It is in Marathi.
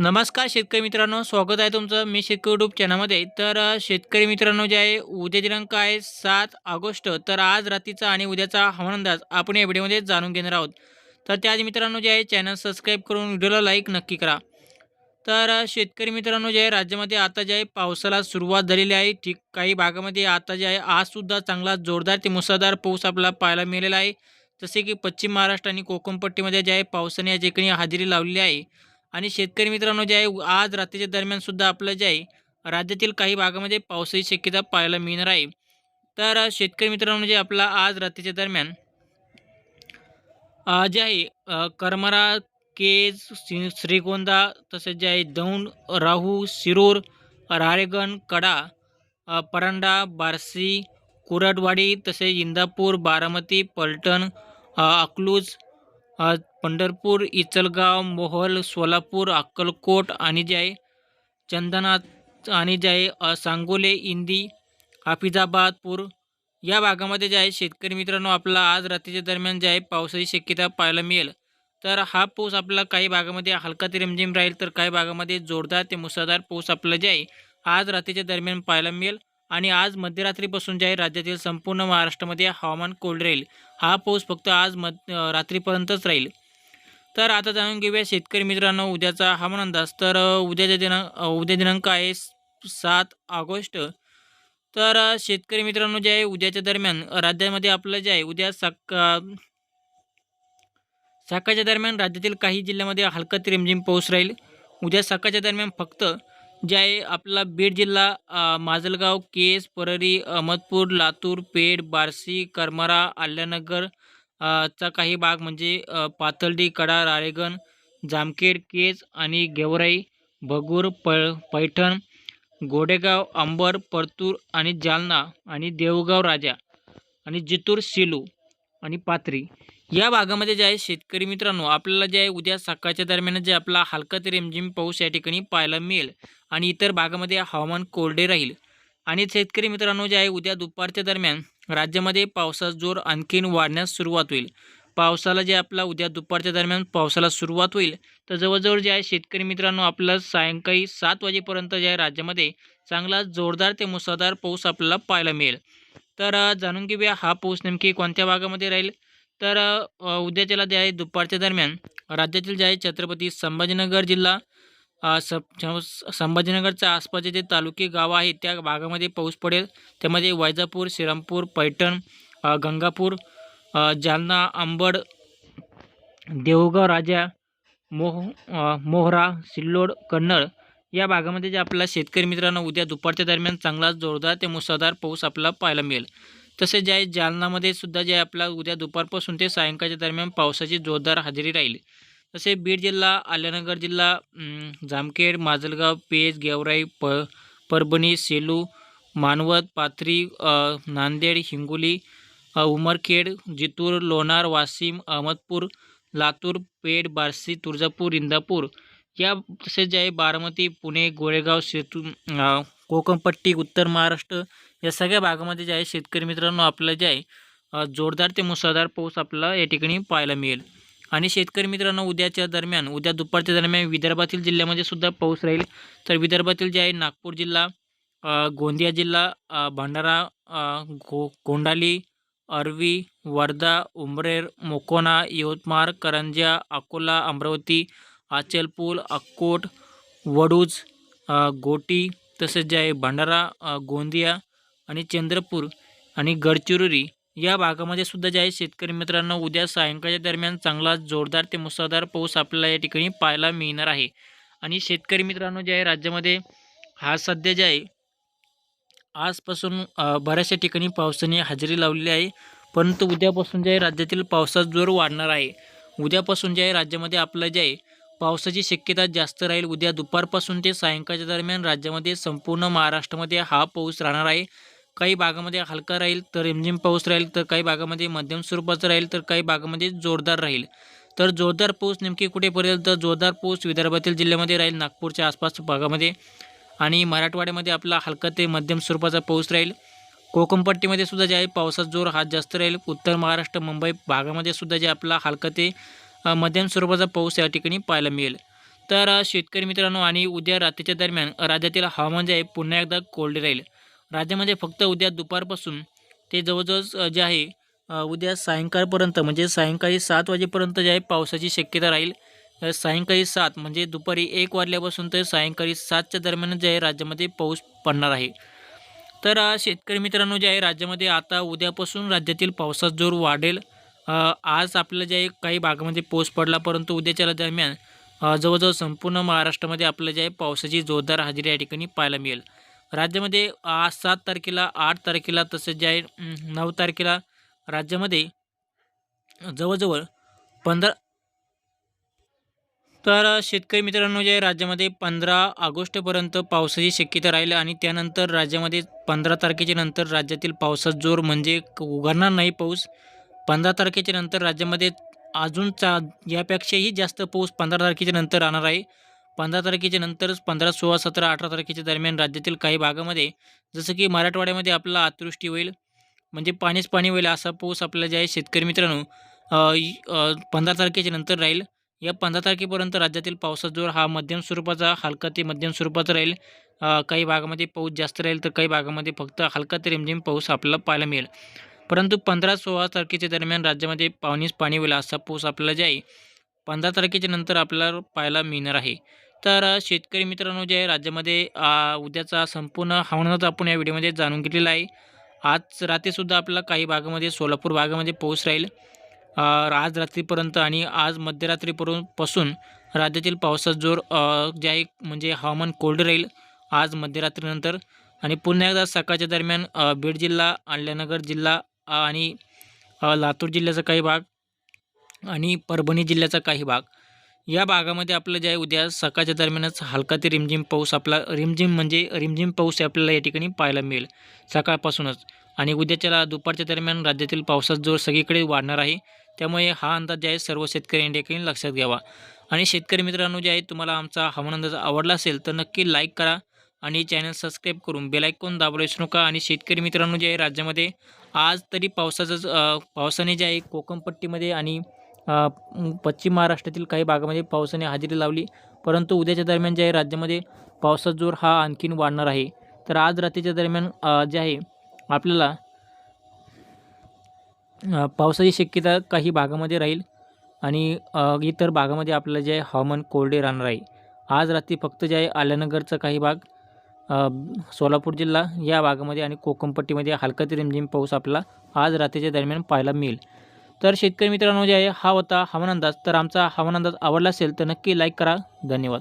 नमस्कार शेतकरी मित्रांनो स्वागत आहे तुमचं मी शेतकरी यूट्यूब चॅनलमध्ये. तर शेतकरी मित्रांनो जे आहे उद्या दिनांक आहे सात ऑगस्ट. तर आज रात्रीचा आणि उद्याचा हवामान अंदाज आपण या व्हिडिओमध्ये जाणून घेणार आहोत. तर त्याआधी मित्रांनो जे आहे चॅनल सबस्क्राईब करून व्हिडिओला लाईक नक्की करा. तर शेतकरी मित्रांनो जे आहे राज्यामध्ये आता जे आहे पावसाला सुरुवात झालेली आहे. ठीक काही भागामध्ये आता जे आहे आजसुद्धा चांगला जोरदार ते मुसळधार पाऊस आपल्याला पाहायला मिळालेला आहे. जसे की पश्चिम महाराष्ट्र आणि कोकणपट्टीमध्ये जे आहे पावसाने या ठिकाणी हजेरी लावलेली आहे. आणि शेतकरी मित्रांनो जे आहे आज रात्रीच्या दरम्यान सुद्धा आपलं जे आहे राज्यातील काही भागामध्ये पावसाची शक्यता पाहायला मिळणार आहे. तर शेतकरी मित्रांनो जे आपला आज रात्रीच्या दरम्यान जे आहे करमरा केज श्री- श्रीगोंदा तसेच जे आहे दौंड राहू शिरूर राळेगण कडा परांडा बार्शी कुरडवाडी तसेच इंदापूर बारामती पलटण अकलूज पंढरपूर इचलगाव मोहोळ सोलापूर अक्कलकोट आणि जे आहे चंदनाथ आणि जे आहे सांगोले इंदी हाफिजाबादपूर. या भागामध्ये जे आहे शेतकरी मित्रांनो आपला आज रात्रीच्या दरम्यान जे आहे पावसाची शक्यता पाहायला मिळेल. तर हा पाऊस आपला काही भागामध्ये हलका ते रिमझिम राहील तर काही भागामध्ये जोरदार ते मुसळधार पाऊस आपला जे आहे आज रात्रीच्या दरम्यान पाहायला मिळेल. आणि आज मध्यरात्रीपासून जे आहे राज्यातील संपूर्ण महाराष्ट्रामध्ये हवामान कोल्ड राहील. हा पाऊस फक्त आज मध रात्रीपर्यंतच राहील. तर आता जाणून घेऊया शेतकरी मित्रांनो उद्याचा हवामान अंदाज. तर उद्याच्या दिनांक उद्या दिनांक आहे सात ऑगस्ट. तर शेतकरी मित्रांनो जे आहे उद्याच्या दरम्यान राज्यामध्ये आपलं जे आहे उद्या सका सकाळच्या दरम्यान राज्यातील काही जिल्ह्यामध्ये हलका ते रिमझिम पाऊस राहील. उद्या सकाळच्या दरम्यान फक्त जे आहे आपला बीड जिल्हा माजलगाव केस परळी अहमदपूर लातूर पेठ बार्शी करमारा आल्यानगर चा काही भाग म्हणजे पातळडी कडा राळेगण जामखेड केज आणि गेवराई भगूर प पैठण गोडेगाव अंबर परतूर आणि जालना आणि देवगाव राजा आणि जितूर सिलू आणि पाथरी. या भागामध्ये जे आहे शेतकरी मित्रांनो आपल्याला जे आहे उद्या सकाळच्या दरम्यान जे आपला हलका ते रिमझिम पाऊस या ठिकाणी पाहायला मिळेल आणि इतर भागामध्ये हवामान कोरडे राहील. आणि शेतकरी मित्रांनो जे आहे उद्या दुपारच्या दरम्यान राज्यामध्ये पावसाचा जोर आणखीन वाढण्यास सुरुवात होईल. पावसाला जे आपला उद्या दुपारच्या दरम्यान पावसाला सुरुवात होईल तर जवळजवळ जे आहे शेतकरी मित्रांनो आपल्याला सायंकाळी सात वाजेपर्यंत जे आहे राज्यामध्ये चांगला जोरदार ते मुसळधार पाऊस आपल्याला पाहायला मिळेल. तर जाणून घेऊया हा पाऊस नेमकी कोणत्या भागामध्ये राहील? तर उद्याच्याला जे आहे दुपारच्या दरम्यान राज्यातील जे आहे छत्रपती संभाजीनगर जिल्हा स संभाजीनगरच्या आसपासचे जे तालुके गाव आहेत त्या भागामध्ये पाऊस पडेल. त्यामध्ये वैजापूर श्रीरामपूर पैठण गंगापूर जालना अंबड देऊळगाव राजा मोह मोहरा सिल्लोड कन्नड या भागामध्ये जे आपल्या शेतकरी मित्रांनो उद्या दुपारच्या दरम्यान चांगलाच जोरदार ते मुसळधार पाऊस आपल्याला पाहायला मिळेल. तसेच जे आहे जालनामध्ये सुद्धा जे आपला उद्या दुपारपासून ते सायंकाळच्या दरम्यान पावसाची जोरदार हजेरी राहील. तसे बीड जिल्हा आल्यानगर जिल्हा जामखेड माजलगाव पेज गेवराई प परभणी सेलू मानवत पाथरी नांदेड हिंगोली उमरखेड जितूर लोणार वाशिम अहमदपूर लातूर पेठ बार्शी तुळजापूर इंदापूर. या तसेच जे आहे बारामती पुणे गोरेगाव सेतू कोकणपट्टी उत्तर महाराष्ट्र या सगळ्या भागामध्ये जे आहे शेतकरी मित्रांनो आपलं जे आहे जोरदार ते मुसळधार पाऊस आपल्याला या ठिकाणी पाहायला मिळेल. आणि शेतकरी मित्रांनो उद्याच्या दरम्यान उद्या दुपारच्या दरम्यान विदर्भातील जिल्ह्यामध्ये सुद्धा पाऊस राहील. तर विदर्भातील जे आहे नागपूर जिल्हा गोंदिया जिल्हा भंडारा गो कोंडाली अरवी वर्धा उमरेर मोकोना यवतमाळ करंजा अकोला अमरावती अचलपूर अक्कोट वडूज गोटी तसेच जे आहे भंडारा गोंदिया आणि चंद्रपूर आणि गडचिरोली या भागामध्ये सुद्धा जे आहे शेतकरी मित्रांनो उद्या सायंकाळच्या दरम्यान चांगला जोरदार ते मुसळधार पाऊस आपल्याला या ठिकाणी पाहायला मिळणार आहे. आणि शेतकरी मित्रांनो जे आहे राज्यामध्ये हा सध्या जे आहे आजपासून बऱ्याचशा ठिकाणी पावसाने हजेरी लावलेली आहे. परंतु उद्यापासून जे आहे राज्यातील पावसाचा जोर वाढणार आहे. उद्यापासून जे आहे राज्यामध्ये आपलं जे आहे पावसाची शक्यता जास्त राहील. उद्या दुपारपासून ते सायंकाळच्या दरम्यान राज्यामध्ये संपूर्ण महाराष्ट्रामध्ये हा पाऊस राहणार आहे. काही भागामध्ये हलका राहील तर रिमझिम पाऊस राहील तर काही भागामध्ये मध्यम स्वरूपाचा राहील तर काही भागामध्ये जोरदार राहील. तर जोरदार पाऊस नेमकी कुठे पडेल? तर जोरदार पाऊस विदर्भातील जिल्ह्यामध्ये राहील नागपूरच्या आसपास भागामध्ये. आणि मराठवाड्यामध्ये आपला हलका ते मध्यम स्वरूपाचा पाऊस राहील. कोकणपट्टीमध्ये सुद्धा जे आहे पावसाचा जोर हा जास्त राहील. उत्तर महाराष्ट्र मुंबई भागामध्ये सुद्धा जे आपला हलका ते मध्यम स्वरूपाचा पाऊस या ठिकाणी पाहायला मिळेल. तर शेतकरी मित्रांनो आणि उद्या रात्रीच्या दरम्यान राज्यातील हवामान जे आहे पुन्हा एकदा कोरडे राहील. राज्यामध्ये फक्त उद्या दुपारपासून ते जवळजवळ जे आहे उद्या सायंकाळपर्यंत म्हणजे सायंकाळी सात वाजेपर्यंत जे आहे पावसाची शक्यता राहील. सायंकाळी सात म्हणजे दुपारी एक वाजल्यापासून तर सायंकाळी सातच्या दरम्यान जे आहे राज्यामध्ये पाऊस पडणार आहे. तर शेतकरी मित्रांनो जे आहे राज्यामध्ये आता उद्यापासून राज्यातील पावसाचा जोर वाढेल. आज आपलं जे आहे काही भागामध्ये पाऊस पडला परंतु उद्याच्या दरम्यान जवळजवळ संपूर्ण महाराष्ट्रामध्ये आपलं जे आहे पावसाची जोरदार हजेरी या ठिकाणी पाहायला मिळेल. राज्यामध्ये आज सात तारखेला आठ तारखेला तसेच जे आहे नऊ तारखेला राज्यामध्ये जवळजवळ पंधरा तर शेतकरी मित्रांनो जे राज्यामध्ये पंधरा ऑगस्टपर्यंत पावसाची शक्यता राहील आणि त्यानंतर राज्यामध्ये पंधरा तारखेच्या नंतर राज्यातील पावसात जोर म्हणजे क- उघडणार नाही पाऊस. पंधरा तारखेच्या नंतर राज्यामध्ये अजून चा यापेक्षाही जास्त पाऊस पंधरा तारखेच्या नंतर राहणार आहे. पंधरा तारखेच्या नंतरच पंधरा सोळा सतरा अठरा तारखेच्या दरम्यान राज्यातील काही भागामध्ये जसं की मराठवाड्यामध्ये आपला अतिवृष्टी होईल म्हणजे पाणीच पाणी होईल असा पाऊस आपल्याला जे आहे शेतकरी मित्रांनो पंधरा तारखेच्या नंतर राहील. या पंधरा तारखेपर्यंत राज्यातील पावसाचा जोर हा मध्यम स्वरूपाचा हलका ते मध्यम स्वरूपाचा राहील. काही भागामध्ये पाऊस जास्त राहील तर काही भागामध्ये फक्त हलका ते रिमझिम पाऊस आपल्याला पाहायला मिळेल. परंतु पंधरा सोळा तारखेच्या दरम्यान राज्यामध्ये पाणीच पाणी होईल असा पाऊस आपल्याला जे आहे पंधरा तारखेच्या नंतर आपल्याला पाहायला मिळणार आहे. तर अ, शेतकरी मित्रांनो जे आहे राज्यामध्ये अ, उद्याचा संपूर्ण हवामानाचा आपण या व्हिडिओमध्ये जाणून घेतलेला आहे. आज रात्रीसुद्धा आपल्याला काही भागामध्ये सोलापूर भागामध्ये पाऊस राहील. अ, आज रात्रीपर्यंत आणि आज मध्यरात्रीपर्यंत पासून राज्यातील पावसाचा जोर अ, जे आहे म्हणजे हवामान कोल्ड राहील आज मध्यरात्रीनंतर. आणि पुन्हा एकदा सकाळच्या दरम्यान अ, बीड जिल्हा अहिल्यानगर जिल्हा अ, आणि अ, लातूर जिल्ह्याचा काही भाग आणि परभणी जिल्ह्याचा काही भाग. या भागामध्ये आपलं जे आहे उद्या सकाळच्या दरम्यानच हलका ते रिमझिम पाऊस आपला रिमझिम म्हणजे रिमझिम पाऊस आपल्याला या ठिकाणी पाहायला मिळेल सकाळपासूनच. आणि उद्याच्या दुपारच्या दरम्यान राज्यातील पावसाचा जोर सगळीकडे वाढणार आहे. त्यामुळे हा अंदाज जे आहे सर्व शेतकरी या ठिकाणी लक्षात घ्यावा. आणि शेतकरी मित्रांनो जे आहे तुम्हाला आमचा हवामान अंदाज आवडला असेल तर नक्की लाईक करा आणि चॅनल सबस्क्राईब करून बेलायकॉन दाबलं विसरू नका. आणि शेतकरी मित्रांनो जे आहे राज्यामध्ये आज तरी पावसाचंच पावसाने जे आहे कोकणपट्टीमध्ये आणि पश्चिम महाराष्ट्रातील काही भागामध्ये पावसाने हजेरी लावली परंतु उद्याच्या दरम्यान जे आहे राज्यामध्ये पावसाचा जोर हा आणखीन वाढणार आहे. तर आज रात्रीच्या दरम्यान जे आहे आपल्याला पावसाची शक्यता काही भागामध्ये राहील आणि इतर भागामध्ये आपल्याला जे आहे हवामान कोरडे राहणार आहे. आज रात्री फक्त जे आहे आल्यानगरचा काही भाग सोलापूर जिल्हा या भागामध्ये आणि कोकणपट्टीमध्ये हलका ते रिमझिम पाऊस आपला आज रात्रीच्या दरम्यान पाहायला मिळेल. तर शेतकरी मित्रांनो जे आहे हा होता हवामान अंदाज तर आमचा हवामान अंदाज आवडला असेल तर नक्की लाईक करा. धन्यवाद.